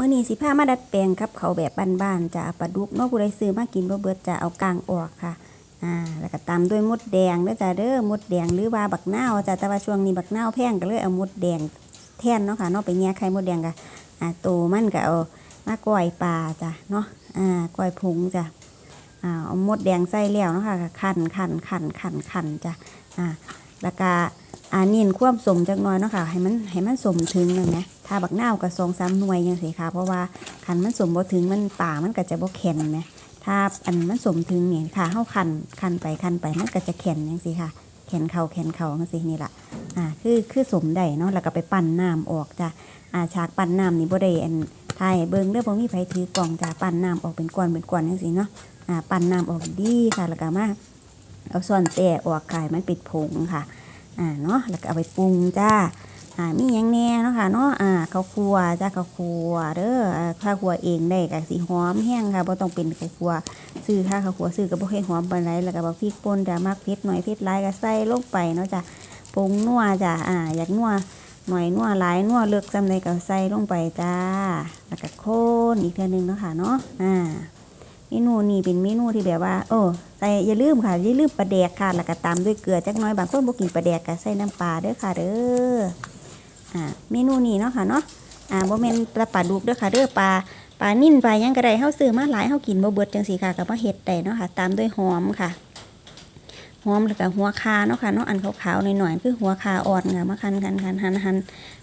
มื่อนี้สิพามาดัดแปลงครับเขาแบบบ้านๆจะปลาดุกนาะผู้ใดซื้อมากินบ่เบิดจะเอากลางออกค่ะอ่าแล้วก็ตามด้วยมดแดงเด้อจ้าเด้อมดแดงหรือว่าบักนาวจ้าแต่ว่าช่วงนี้บักนาวแพงก็เลยเอามดแดงแทนเนาะค่ะนาะไปแง่ไข่มดแดงก็อ่าโตมันก็เอามาก้อยปลาจ้ะเนาะอ่าก้อยผงจ้ะอ่าเอามดแดงใส่แล้วเนาะค่ะก็คั่นคั่นคั่นคั่นคั่นจ้ะอ่าแล้วก็ อ่านินความสมจักหน่อยเนาะค่ะให้มันให้มันสมถึงเลยนะถ้าบักนาวก็สองสามหน่วยยังสิค่ะ เพราะว่าคันมันสมบ่ถึงมันป่ามันก็จะบ่แข็งนะถ้าอันมันสมถึงเนี่ยค่ะเฮาคันคันไปคันไปมันก็จะแข็งจังซี่ค่ะแขนเข่าแขนเข่าจังซี่นี่แหละอ่าคือคือสมได้เนาะแล้วก็ไปปั่นน้ำออกจ้ะอ่าฉากปั่นน้ำนี่บ่ได้อันถ่ายเบิ่งเด้องบ่มีไผถือกล่องจ้ะปั่นน้ำออกเป็นก้อนเป็นก้อนจังซี่เนาะอ่าปั่นน้ำออกดีค่ะแล้วก็มาเอาส่วนแต่ออกกายมันปิดผงค่ะ อ่าเนาะแล้วก็เอาไปปรุงจ้าอ่ามีหยังแน่เนาะค่ะเนาะอ่าข้าวคั่วจ้าข้าวคั่วเด้ออ่าข้าวคั่วเองได้ก็สิหอมแห้งค่ะบ่ต้องเป็นข้าวคั่วซื้อค่ะข้าวขัวซื้อก็บ่ให้หอมปานใดแล้วก็บ่พริกป่นจ้ะมักเผ็ดหน่อยเผ็ดหลายก็ใส่ลงไปเนาะจ้ะปรุงนัวจ้ะอ่าอยากนัวหน่อยนัวหลายนัวเลือกจำใดก็ใส่ลงไปจ้า แล้วก็โคนอีกเทื่อนึงเนาะค่ะเนาะอ่า เมนูนี้เป็นเมนูที่แบบว่าโอ้ใส่อย่าลืมค่ะอย่าลืมปลาแดกค่ะแล้วก็ตามด้วยเกลือจักน้อยบางคนบ่กินปลาแดกก็ใส่น้ำปลาเด้อค่ะเด้ออ่าเมนูนี้เนาะค่ะเนาะอ่าบ่แม่นปลาปลาดุกเด้อค่ะเด้อปลาปลานิ่นปลายังก็ได้เฮาซื้อมาหลายเฮากินบ่เบิดจังซี่ค่ะก็มาเฮ็ดได้เนาะค่ะ ตามด้วยหอมค่ะหอมแล้วก็หัวคาเนาะค่ะเนาะอันขาวๆหน่อยๆคือหัวคาอ่อนค่ะมาคันคันคันหันหัน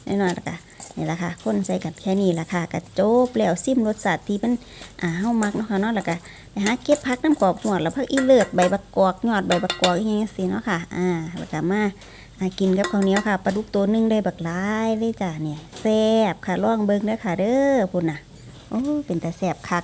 หน่อยๆแล้วก็ นี่แหละค่ะคนใส่กันแค่นี้ละค่ะก็จบแล้วซิมรสชาติที่มันอ่าเฮามักเนาะค่ะเนาะแล้วก็ไปหาเก็บพักน้ำกรอบหวดแล้วพักอีเลิศใบบักกอกยอดใบบักกอกอย่างเงี้ยสิเนาะค่ะอ่าแล้วก็มาอ่ากินกับข้าวเหนียวค่ะปลาดุกตัวหนึงได้บักหลายเลยจ้ะเนี่ยแซ่บค่ะลองเบิ่งเด้อค่ะเด้อพุ่นน่ะโอ้เป็นแต่แสบคัก